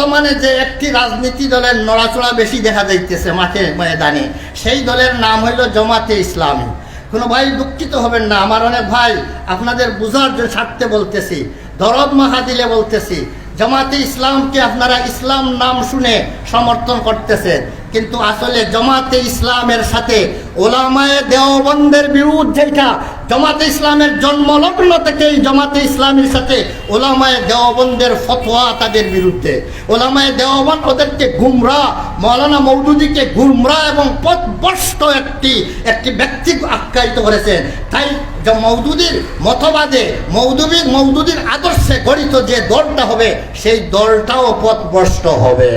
বর্তমানে যে একটি রাজনীতি দলের নড়াচড়া বেশি দেখা যাইতেছে মাঠে ময়দানে, সেই দলের নাম হইল জমাতে ইসলামী। কোনো ভাই দুঃখিত হবেন না, আমার অনেক ভাই আপনাদের বুঝার স্বার্থে বলতেছি, দরদ মাহা দিলে বলতেছি, জামাতে ইসলামকে আপনারা ইসলাম নাম শুনে সমর্থন করতেছেন। কিন্তু আসলে জমাতে ইসলামের সাথে ওলামায়ে দেওবন্দের বিরুদ্ধে এটা জমাতে ইসলামের জন্মলগ্ন থেকেই জমাতে ইসলামের সাথে ওলামায়ে দেওবন্দের ফতোয়া তাদের বিরুদ্ধে। ওলামায়ে দেওবন্দ ওদেরকে গুমরা, মৌলানা মৌদুদিকে গুমরা এবং পথভ্রষ্ট একটি একটি ব্যক্তি আখ্যায়িত করেছেন। তাই যে মৌদুদির মতবাদে মৌদুবির মৌদুদির আদর্শে গড়িত যে দলটা হবে, সেই দলটাও পথভ্রষ্ট হবে।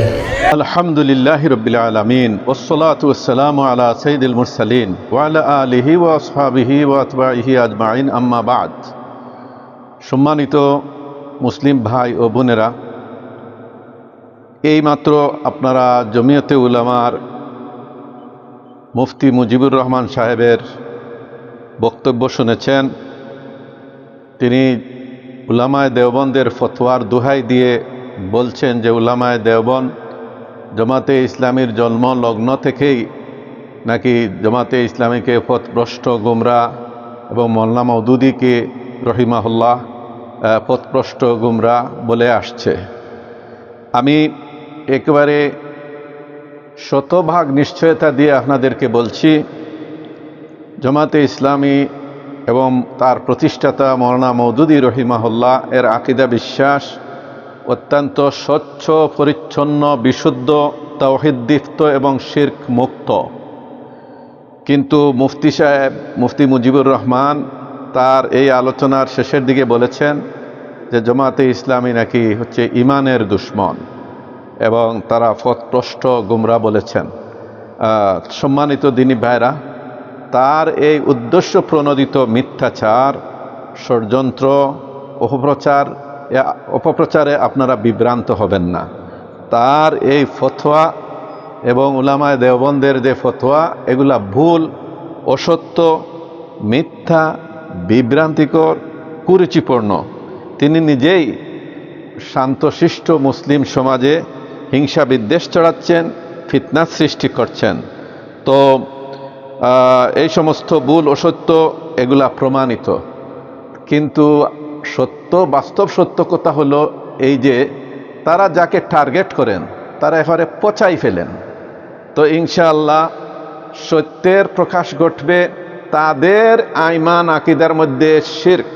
আলহামদুলিল্লাহ রবিল আলমিন ওসলাতাম আলা সঈদুল মুরসালিন ওয়ালা আলিহি ওয়াসহাবিহি ওয়াতবাহি আজমাইন আম্মাবাদ সম্মানিত মুসলিম ভাই ও বোনেরা এই মাত্র আপনারা জমিয়তে উলামার মুফতি মুজিবুর রহমান সাহেবের বক্তব্য শুনেছেন। তিনি উলামায় দেওবন্দের ফতোয়ার দোহাই দিয়ে বলছেন যে, উলামায় দেওবন্দ জমাতে ইসলামীর জন্ম, লগ্ন থেকেই নাকি জমাতে ইসলামীকে পথভ্রষ্ট গুমরা এবং মোল্লা মৌদুদিকে রহিমাহুল্লাহ পথভ্রষ্ট গুমরা বলে আসছে। আমি একেবারে শতভাগ নিশ্চয়তা দিয়ে আপনাদেরকে বলছি জমাতে ইসলামী এবং তার প্রতিষ্ঠাতা মৌলানা মৌদুদি রহিমাহুল্লাহ, এর আকিদা বিশ্বাস অত্যন্ত স্বচ্ছ, পরিচ্ছন্ন, বিশুদ্ধ তৌহিদ্দীপ্ত এবং শির্ক মুক্ত। কিন্তু মুফতি সাহেব, মুফতি মুজিবুর রহমান তার এই আলোচনার শেষের দিকে বলেছেন যে জমাতে ইসলামী নাকি হচ্ছে ইমানের দুশ্মন এবং তারা ফতপ্রষ্ট গুমরা বলেছেন। সম্মানিত দিনী ভাইরা তার এই উদ্দেশ্য প্রণোদিত মিথ্যাচার, ষড়যন্ত্র, অপপ্রচার অপপ্রচারে আপনারা বিভ্রান্ত হবেন না। তার এই ফতোয়া এবং উলামায় দেওবন্দের যে ফতোয়া, এগুলা ভুল, অসত্য, মিথ্যা, বিভ্রান্তিকর, কুরুচিপূর্ণ। তিনি নিজেই শান্তশিষ্ট মুসলিম সমাজে হিংসা বিদ্বেষ চড়াচ্ছেন ফিতনা সৃষ্টি করছেন। তো এই সমস্ত ভুল অসত্য এগুলা প্রমাণিত। কিন্তু সত্য, বাস্তব সত্য কথা হলো এই যে তারা যাকে টার্গেট করেন, তারা এবারে পচাই ফেলেন। তো ইনশাআল্লাহ সত্যের প্রকাশ ঘটবে তাদের আইমান, আকিদার মধ্যে শির্ক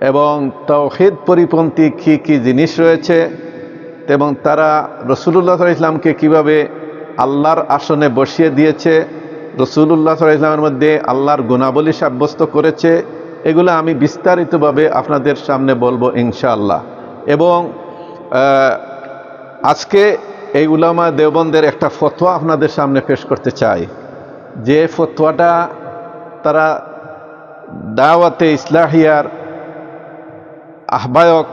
এবং তৌহিদ পরিপন্থী কী কী জিনিস রয়েছে এবং তারা রসুল্লাহ ইসলামকে কীভাবে আল্লাহর আসনে বসিয়ে দিয়েছে রসুল্লাহ ইসলামের মধ্যে আল্লাহর গুণাবলী সাব্যস্ত করেছে, এগুলো আমি বিস্তারিতভাবে আপনাদের সামনে বলব ইনশাআল্লাহ। এবং আজকে এই উলামা দেওবন্দের একটা ফতোয়া আপনাদের সামনে পেশ করতে চাই। যে ফতোয়াটা তারা দাওয়াতে ইসলাহিয়ার আহ্বায়ক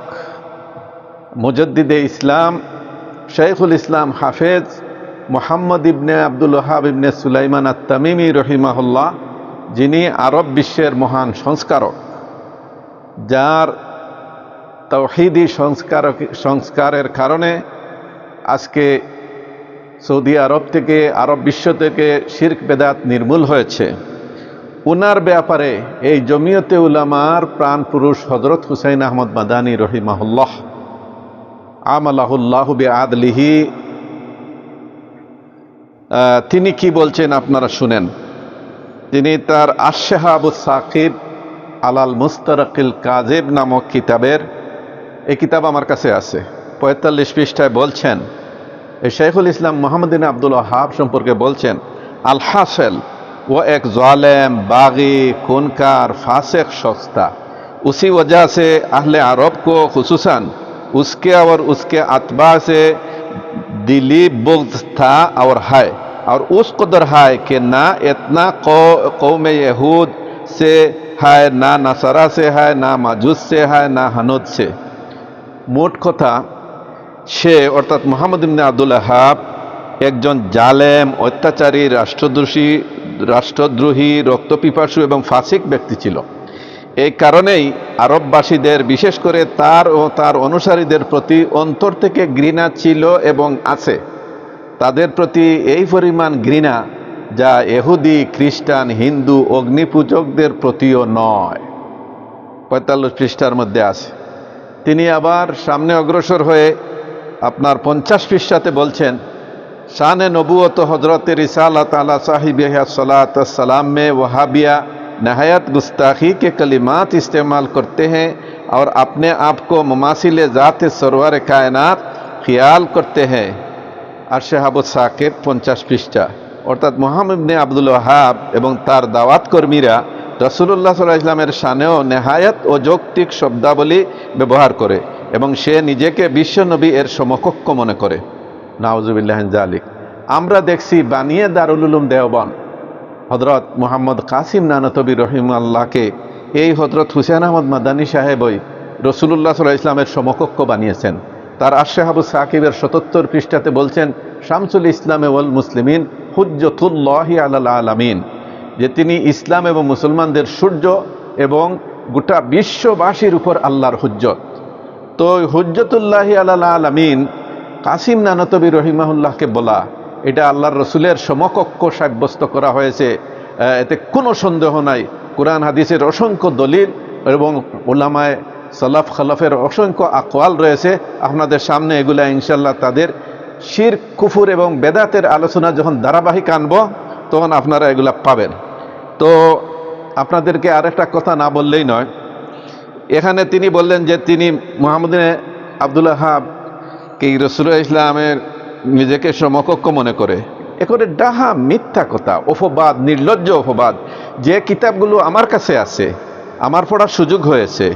মুজদ্দিদে ইসলাম শেখুল ইসলাম হাফেজ মোহাম্মদ ইবনে আব্দুল ওহাব ইবনে সুলাইমান আত্তামিমি রহিমাহুল্লাহ, যিনি আরব বিশ্বের মহান সংস্কারক, যার তৌহিদি সংস্কারক, সংস্কারের কারণে আজকে সৌদি আরব থেকে, আরব বিশ্ব থেকে শির্ক বেদাত নির্মূল হয়েছে। উনার ব্যাপারে এই জমিয়তে উলামার প্রাণ পুরুষ হজরত হুসাইন আহমদ মাদানী রহিমাহুল্লাহ, আমালাহুল্লাহ বে আদলিহি তিনি কি বলছেন আপনারা শুনেন তিনি তার আশেহাবু সাকিব আলাল মুস্তারাকিল কাজেব নামক কিতাবের এই কিতাব আমার কাছে আছে পঁয়তাল্লিশ পৃষ্ঠায় বলছেন এই শেখুল ইসলাম মোহাম্মদিন আব্দুল হাব সম্পর্কে বলছেন আল হাসেল वो एक ालिम बागी खूनकार फासिक शख्स था उसी वजह से अहल अरब को खसूस उसके और उसके अतबा से दिली बुग्ज था और है और उस कदर है कि ना इतना कौ, कौम यहूद से है ना नसरा से है ना मजूस से है ना हनुद से মোট কথা সে অর্থাৎ মোহাম্মদ ইবনে আব্দুল হাব একজন জালেম অত্যাচারী রাষ্ট্রদ্রোহী রাষ্ট্রদ্রোহী রক্তপিপাসু এবং ফাসিক ব্যক্তি ছিল এই কারণেই আরববাসীদের বিশেষ করে তার ও তার অনুসারীদের প্রতি অন্তর থেকে ঘৃণা ছিল এবং আছে তাদের প্রতি এই পরিমাণ ঘৃণা যা এহুদি খ্রিস্টান হিন্দু অগ্নিপূজকদের প্রতিও নয় পঁয়তাল্লিশ পৃষ্ঠার মধ্যে আছে তিনি আবার সামনে অগ্রসর হয়ে আপনার পঞ্চাশ পৃষ্ঠাতে বলছেন শান নবুয়ত हजरत रिसालत अला साहिब सलात सलाम में वहाबिया नहायत गुस्ताखी के कलिमात इस्तेमाल करते हैं और अपने आप को ममासिल ज़ात सरवर कायनात ख्याल करते हैं আরশেহাবুদ সাকেব পঞ্চাশ পৃষ্ঠা। অর্থাৎ মোহাম্মদ ইবনে আব্দুল ওয়াহাব এবং তার দাওয়াত কর্মীরা রসুল্লাহ সাল্লাহ ইসলামের সানেও নেহায়াত ও যৌক্তিক শব্দাবলী ব্যবহার করে এবং সে নিজেকে বিশ্বনবী এর সমকক্ষ মনে করে। নাওজুবিল্লাহ জালিক আমরা দেখছি বানিয়ে দারুল উলুম দেওবান হজরত মোহাম্মদ কাসিম নানতবী রহিম আল্লাহকে এই হজরত হুসেন আহমদ মাদানী সাহেবই রসুল্লাহ সাল্লাহ ইসলামের সমকক্ষ বানিয়েছেন। তার আশাহাবু সাকিবের সতত্তর পৃষ্ঠাতে বলছেন, শামসুল ইসলামে ওয়াল মুসলিমিন হুজ্জতুল্লাহি আলাল আলামিন, যে তিনি ইসলাম এবং মুসলমানদের সূর্য এবং গোটা বিশ্ববাসীর উপর আল্লাহর হুজ্জত। তো হুজ্জতুল্লাহি আলাল আলামিন কাসিম নানতবী রহিমাহুল্লাহকে বলা, এটা আল্লাহর রসুলের সমকক্ষ সাব্যস্ত করা হয়েছে। এতে কোনো সন্দেহ নাই। কোরআন, হাদিসের অসংখ্য দলিল এবং ওলামায় সালাফ খালাফের অসংখ্য আকোয়াল রয়েছে। আপনাদের সামনে এগুলা ইনশাল্লাহ তাদের শির, কুফুর এবং বেদাতের আলোচনা যখন ধারাবাহিক আনব, তখন আপনারা এগুলা পাবেন। তো আপনাদেরকে আরেকটা কথা না বললেই নয়। এখানে তিনি বললেন যে তিনি মোহাম্মদিন আবদুল্লাহ কে রসুল ইসলামের নিজেকে সমকক্ষ মনে করে। এ করে ডাহা মিথ্যা কথা, অপবাদ, নির্লজ্জ অপবাদ, যে কিতাবগুলো আমার কাছে আছে, আমার পড়ার সুযোগ হয়েছে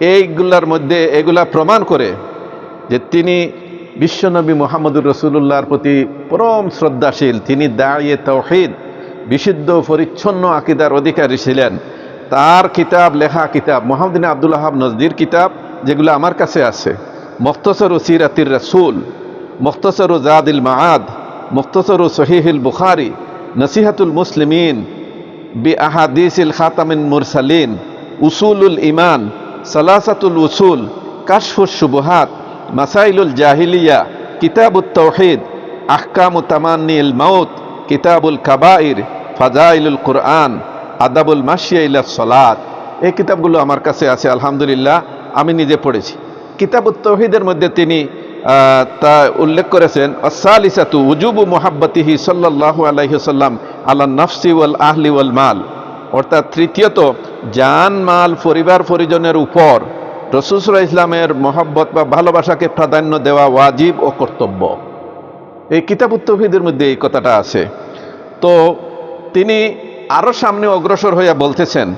এইগুলার মধ্যে এগুলা প্রমাণ করে যে তিনি বিশ্বনবী মোহাম্মদুর রসুল্লাহর প্রতি পরম শ্রদ্ধাশীল, তিনি দাঁড়িয়ে তৌহিদ, বিশুদ্ধ পরিচ্ছন্ন আকিদার অধিকারী ছিলেন। তার কিতাব লেখা কিতাব মোহাম্মদিন আব্দুল হাব নজদির কিতাব, যেগুলো আমার কাছে আছে। মুখতসর ও সিরাতির রসুল, মুখতসর ও জাদিল মাহাদ মুখতসর ও সহিহিল বুখারি, নসিহাতুল মুসলিমিন, বি আহাদিসিল খাতামিন মুরসালিন, উসুলুল ইমান সালাসাতুল উসুল, কাশফুস সুবহাত মাসাইলুল জাহিলিয়া, কিতাবুত তৌহিদ আহকামু তামান্নিল মাউত, কিতাবুল কাবাইর, ফাজাইলুল কুরআন, আদাবুল মাসিয়া ইলা সলাত। এই কিতাবগুলো আমার কাছে আছে, আলহামদুলিল্লাহ, আমি নিজে পড়েছি। কিতাবুত তৌহিদের মধ্যে তিনি তা উল্লেখ করেছেন আসালিসাতু উজুবু মোহাব্বতিহি সাল্লাল্লাহু আলাইহি সাল্লাম আলা নফসি ওয়াল আহলি ওয়াল মাল। অর্থাৎ তৃতীয়ত জান, মাল, পরিবার, পরিজনের উপর রসুসরা ইসলামের মহব্বত বা ভালোবাসাকে প্রাধান্য দেওয়া ওয়াজিব ও কর্তব্য। এই কিতাবুত্তভিদের মধ্যে এই কথাটা আছে। তো তিনি আরও সামনে অগ্রসর হইয়া বলতেছেন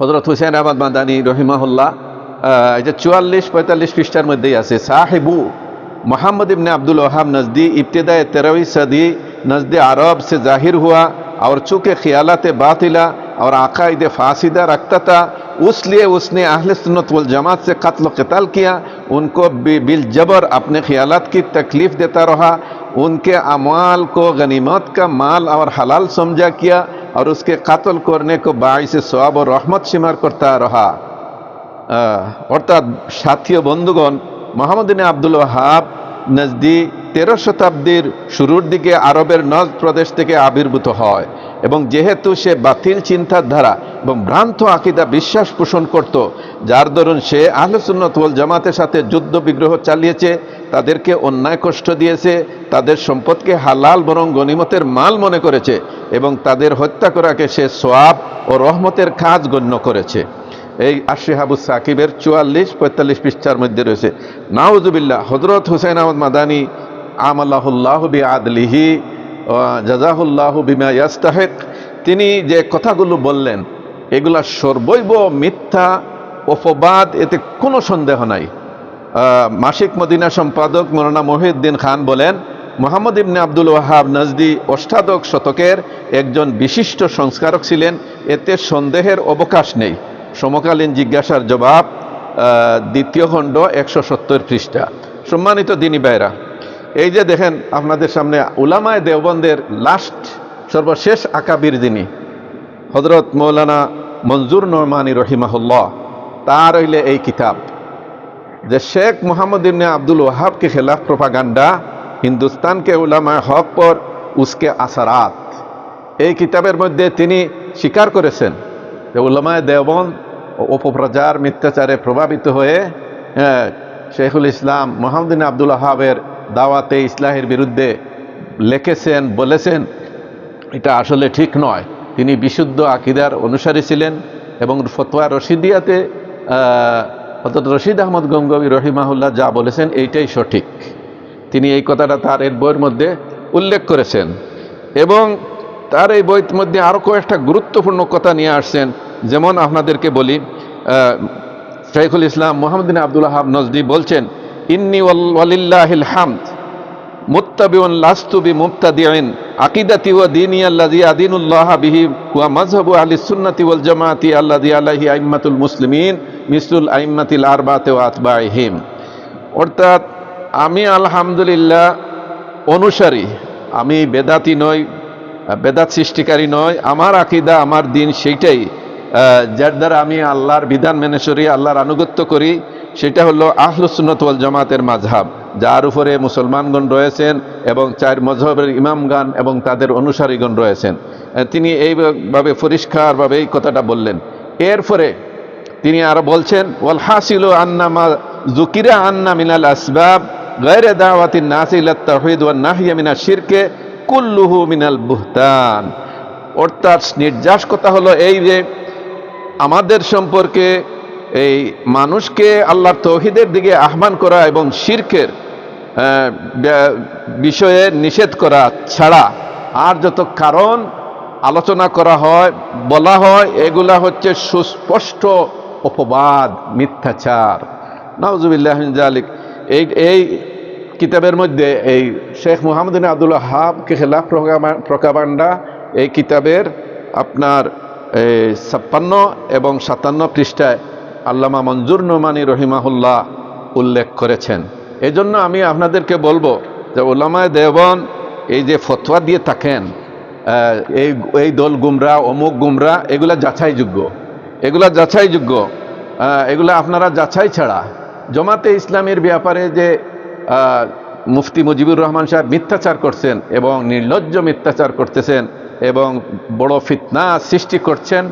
হজরত হুসেন আহমদ মাদানী রহিমাহুল্লাহ এটা চুয়াল্লিশ, পঁয়তাল্লিশ পৃষ্ঠার মধ্যেই আছে, সাহেবু মোহাম্মদ ইবনে আব্দুল ওহাব নজদি ইবতদায় তেরোই সদি, নজদ আরব সে জাহির হুয়া, আর চুকে খিয়ালাতে বাতিলা और अकायद फासिदा रखता था उसलिए उसने अहल सुन्नत वल जमात से कत्ल कतल किया उनको बि- बिल जबर अपने ख्यालात की तकलीफ देता रहा उनके अमाल को गनीमत का माल और हलाल समझा किया और उसके कत्ल करने को बाईस स्वाब और रहमत शुमार करता रहा আহ, অর্থাৎ সাথী ও বন্ধুগণ মোহাম্মদিন আব্দুল ওয়াহাব নজদি তেরো শতাব্দীর শুরুর দিকে আরবের নজ প্রদেশ থেকে আবির্ভূত হয় এবং যেহেতু সে বাতিল চিন্তার ধারা এবং ভ্রান্ত আকিদা বিশ্বাস পোষণ করত, যার দরুন সে আহলসুন্নত ওয়াল জামাতের সাথে যুদ্ধ বিগ্রহ চালিয়েছে, তাদেরকে অন্যায় কষ্ট দিয়েছে, তাদের সম্পদকে হালাল বরং গনিমতের মাল মনে করেছে এবং তাদের হত্যা করাকে সে সোয়াব ও রহমতের কাজ গণ্য করেছে। এই আশি আশিহাবু সাকিবের চুয়াল্লিশ, পঁয়তাল্লিশ পৃষ্ঠার মধ্যে রয়েছে, নাউজুবিল্লাহ হজরত হুসেন আহমদ মাদানী আমাল্লাহুল্লাহ বি আদলিহি জাজাহুল্লাহ বিমা ইয়াস্তাহেক। তিনি যে কথাগুলো বললেন, এগুলা সর্বৈব মিথ্যা, অপবাদ, এতে কোনো সন্দেহ নাই। মাসিক মদিনা সম্পাদক মৌলানা মহিউদ্দিন খান বলেন, মোহাম্মদ ইবনে আব্দুল ওয়াহাব নজদি অষ্টাদশ শতকের একজন বিশিষ্ট সংস্কারক ছিলেন, এতে সন্দেহের অবকাশ নেই। সমকালীন জিজ্ঞাসার জবাব দ্বিতীয় খণ্ড একশো সত্তর পৃষ্ঠা। সম্মানিত দিনী ভাইরা এই যে দেখেন আপনাদের সামনে উলামায় দেওবন্দের লাস্ট সর্বশেষ আকাবির যিনি হজরত মৌলানা মঞ্জুর নরমানি রহিমাহুল্লাহ, তার হইলে এই কিতাব যে শেখ মোহাম্মদ ইমনে আব্দুল ওহাবকে খেলাফ প্রোপাগান্ডা, হিন্দুস্তানকে উলামায় হক পর উসকে আসারাত। এই কিতাবের মধ্যে তিনি স্বীকার করেছেন যে উলামায় দেওবন্দ অপপ্রচার মিথ্যাচারে প্রভাবিত হয়ে হ্যাঁ, শেখুল ইসলাম মোহাম্মদিন আব্দুল আহাবের দাওয়াতে ইসলাহের বিরুদ্ধে লিখেছেন বলেছেন এটা আসলে ঠিক নয়। তিনি বিশুদ্ধ আকিদার অনুসারী ছিলেন এবং ফতোয়া রশিদিয়াতে অর্থাৎ রশিদ আহমদ গঙ্গবী রহিমাহুল্লাহ যা বলেছেন এইটাই সঠিক। তিনি এই কথাটা তার এর বইয়ের মধ্যে উল্লেখ করেছেন এবং তার এই বইয়ের মধ্যে আরও কয়েকটা গুরুত্বপূর্ণ কথা নিয়ে আসছেন। যেমন আপনাদেরকে বলি আহ, শাইখুল ইসলাম মোহাম্মদিন আব্দুল হাব নজদি বলছেন ইন্নি বি মুসলিমিন অর্থাৎ আমি আলহামদুলিল্লাহ অনুসারী, আমি বেদাতি নই, বেদাত সৃষ্টিকারী নয় আমার আকিদা, আমার দিন সেইটাই যার দ্বারা আমি আল্লাহর বিধান মেনে চলি, আল্লাহর আনুগত্য করি সেটা হলো আহলুসুন্নত জামাতের মাঝহাব যার উপরে মুসলমানগণ রয়েছেন এবং চার মজহবের ইমামগান এবং তাদের অনুসারীগণ রয়েছেন। তিনি এইভাবে পরিষ্কারভাবে এই কথাটা বললেন। এরপরে তিনি আরও বলছেন, ওয়াল হাসিলু আন্না মা জুকিরা আন্না মিনাল আসবাব, গায়রে দাওয়াতিন নাস ইলা তাওহীদ ওয়ান নাহইয়া মিনাশ শিরকে কুল্লুহু মিনাল বুহতান। অর্থাৎ নির্যাস কথা হলো এই যে, আমাদের সম্পর্কে এই মানুষকে আল্লাহর তৌহিদের দিকে আহ্বান করা এবং শিরকের বিষয়ে নিষেধ করা ছাড়া আর যত কারণ আলোচনা করা হয়, বলা হয়, এগুলা হচ্ছে সুস্পষ্ট অপবাদ, মিথ্যাচার। নাউজুবিল্লাহ জালিক এই এই কিতাবের মধ্যে এই শেখ মুহাম্মদিন আব্দুল হাবকে খেলাফ প্রকাবান্ডা, এই কিতাবের আপনার ছাপ্পান্ন এবং সাতান্ন পৃষ্ঠায় আল্লামা মঞ্জুর নোমানি রহিমাহুল্লাহ উল্লেখ করেছেন। এই জন্য আমি আপনাদেরকে বলব যে ওলামায় দেবন এই যে ফতোয়া দিয়ে থাকেন এই এই দল গুমরা, অমুক গুমরা, এগুলা যাচাইযোগ্য। এগুলা যাচাইযোগ্য এগুলা আপনারা যাচাই ছাড়া। জমাতে ইসলামের ব্যাপারে যে মুফতি মুজিবুর রহমান সাহেব মিথ্যাচার করছেন এবং নির্লজ্জ মিথ্যাচার করতেছেন এবং বড় ফিতনা সৃষ্টি করছেন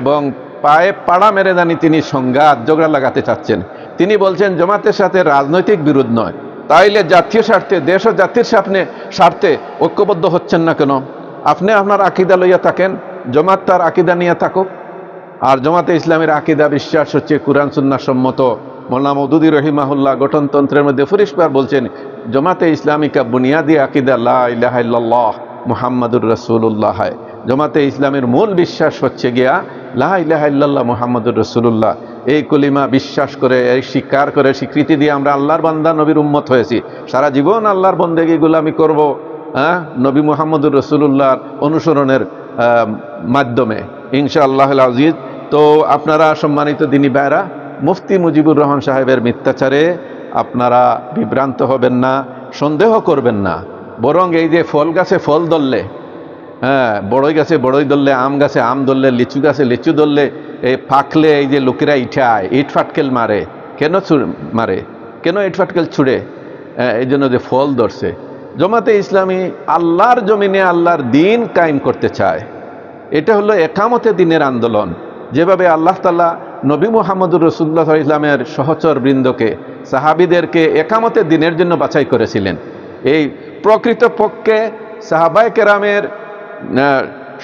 এবং পায়ে পাড়া মেরে দানি তিনি, সংঘাত ঝগড়া লাগাতে চাচ্ছেন। তিনি বলছেন, জমাতের সাথে রাজনৈতিক বিরোধ নয়। তাইলে জাতীয় স্বার্থে, দেশ ও জাতির স্বাপ্নে, স্বার্থে ঐক্যবদ্ধ হচ্ছেন না কেন? আপনি আপনার আকিদা লইয়া থাকেন, জমাত তার আকিদা নিয়ে থাকুক। আর জমাতে ইসলামের আকিদা, বিশ্বাস হচ্ছে কোরআন সুন্না সম্মত। মোল্লা মৌদুদি রহিমাহুল্লাহ গঠনতন্ত্রের মধ্যে পরিষ্কার বলছেন, জমাতে ইসলামিকা বুনিয়াদি আকিদা লা মুহাম্মাদুর রসুল্লাহ জমাতে ইসলামের মূল বিশ্বাস হচ্ছে গিয়া, লা ইলাহা ইল্লাল্লাহ মুহাম্মাদুর রসুল্লাহ এই কলিমা বিশ্বাস করে, এই স্বীকার করে, স্বীকৃতি দিয়ে আমরা আল্লাহর বান্দা, নবীর উম্মত হয়েছি। সারা জীবন আল্লাহর বন্দেগীগুলো আমি করব হ্যাঁ? নবী মুহাম্মদুর রসুল্লাহর অনুসরণের মাধ্যমে। ইনশা আল্লাহ আজিজ। তো আপনারা সম্মানিত দিনী ভাইরা মুফতি মুজিবুর রহমান সাহেবের মিথ্যাচারে আপনারা বিভ্রান্ত হবেন না, সন্দেহ করবেন না। বরং এই যে ফল গাছে ফল ধরলে হ্যাঁ বড়ই গাছে বড়ই ধরলে, আম গাছে আম ধরলে, লিচু গাছে লিচু ধরলে, এই ফাঁকলে এই যে লোকেরা ইঠায়, ইট ফাটকেল মারে। কেন মারে? কেন ইট ফাটকেল ছুড়ে? এই জন্য যে ফল ধরছে। জমাতে ইসলামী আল্লাহর জমিনে আল্লাহর দিন কায়েম করতে চায়। এটা হলো একামতে দিনের আন্দোলন। যেভাবে আল্লাহ তাল্লাহ নবী মোহাম্মদুর রসুল্লাহ ইসলামের সহচর বৃন্দকে, সাহাবিদেরকে একামতে দিনের জন্য বাছাই করেছিলেন। এই প্রকৃত পক্ষে সাহাবায় কেরামের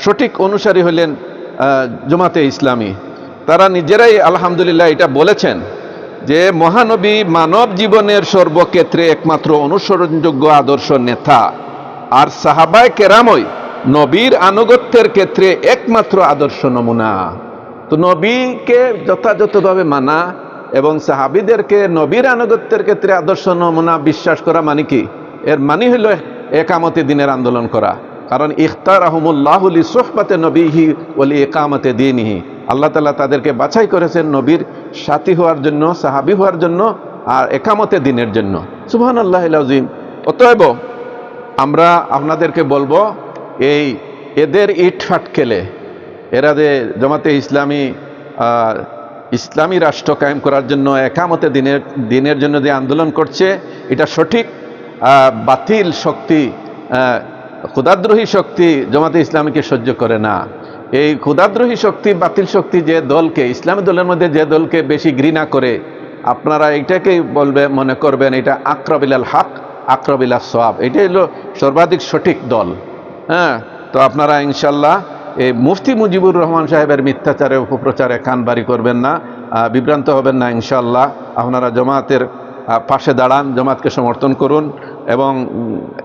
সঠিক অনুসারী হলেন জমাতে ইসলামী। তারা নিজেরাই আলহামদুলিল্লাহ এটা বলেছেন যে মহানবী মানব জীবনের সর্বক্ষেত্রে একমাত্র অনুসরণযোগ্য আদর্শ নেতা। আর সাহাবায় কেরামই নবীর আনুগত্যের ক্ষেত্রে একমাত্র আদর্শ নমুনা। তো নবীকে যথাযথভাবে মানা এবং সাহাবিদেরকে নবীর আনুগত্যের ক্ষেত্রে আদর্শ নমুনা বিশ্বাস করা মানে কি? এর মানে হলো একামতে দিনের আন্দোলন করা। কারণ ইখতার আহমুল্লাহুলি সোহবাতে নবীহি ওলি একামতে দিনহি। আল্লাহ তালা তাদেরকে বাছাই করেছেন নবীর সাথী হওয়ার জন্য, সাহাবি হওয়ার জন্য আর একামতে দিনের জন্য। সুবহান আল্লাহ আজিম অতএব আমরা আপনাদেরকে বলব, এই এদের ইট ফাটকেলে এরা যে জমাতে ইসলামী ইসলামী রাষ্ট্র কায়েম করার জন্য একামতে দিনের দিনের জন্য যে আন্দোলন করছে, এটা সঠিক বাতিল শক্তি ক্ষুদাদ্রোহী শক্তি জমাতে ইসলামীকে সহ্য করে না। এই ক্ষুদাদ্রোহী শক্তি, বাতিল শক্তি যে দলকে, ইসলামী দলের মধ্যে যে দলকে বেশি ঘৃণা করে, আপনারা এটাকেই বলবে, মনে করবেন এটা আক্রবিলাল হাক, আক্রবিলাল সোয়াব এটাই হলো সর্বাধিক সঠিক দল। হ্যাঁ তো আপনারা ইনশাল্লাহ এই মুফতি মুজিবুর রহমান সাহেবের মিথ্যাচারে উপপ্রচারে কানবাড়ি করবেন না বিভ্রান্ত হবেন না ইনশাল্লাহ আপনারা জমাতের পাশে দাঁড়ান, জমাতকে সমর্থন করুন। এবং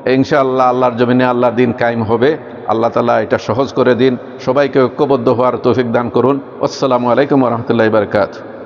ইনশাআল্লাহ আল্লাহর জমিনে আল্লাহ দিন কায়েম হবে। আল্লাহ তালা এটা সহজ করে দিন। সবাইকে ঐক্যবদ্ধ হওয়ার তৌফিক দান করুন। আসসালামু আলাইকুম রহমতুল্লাহ বারকাত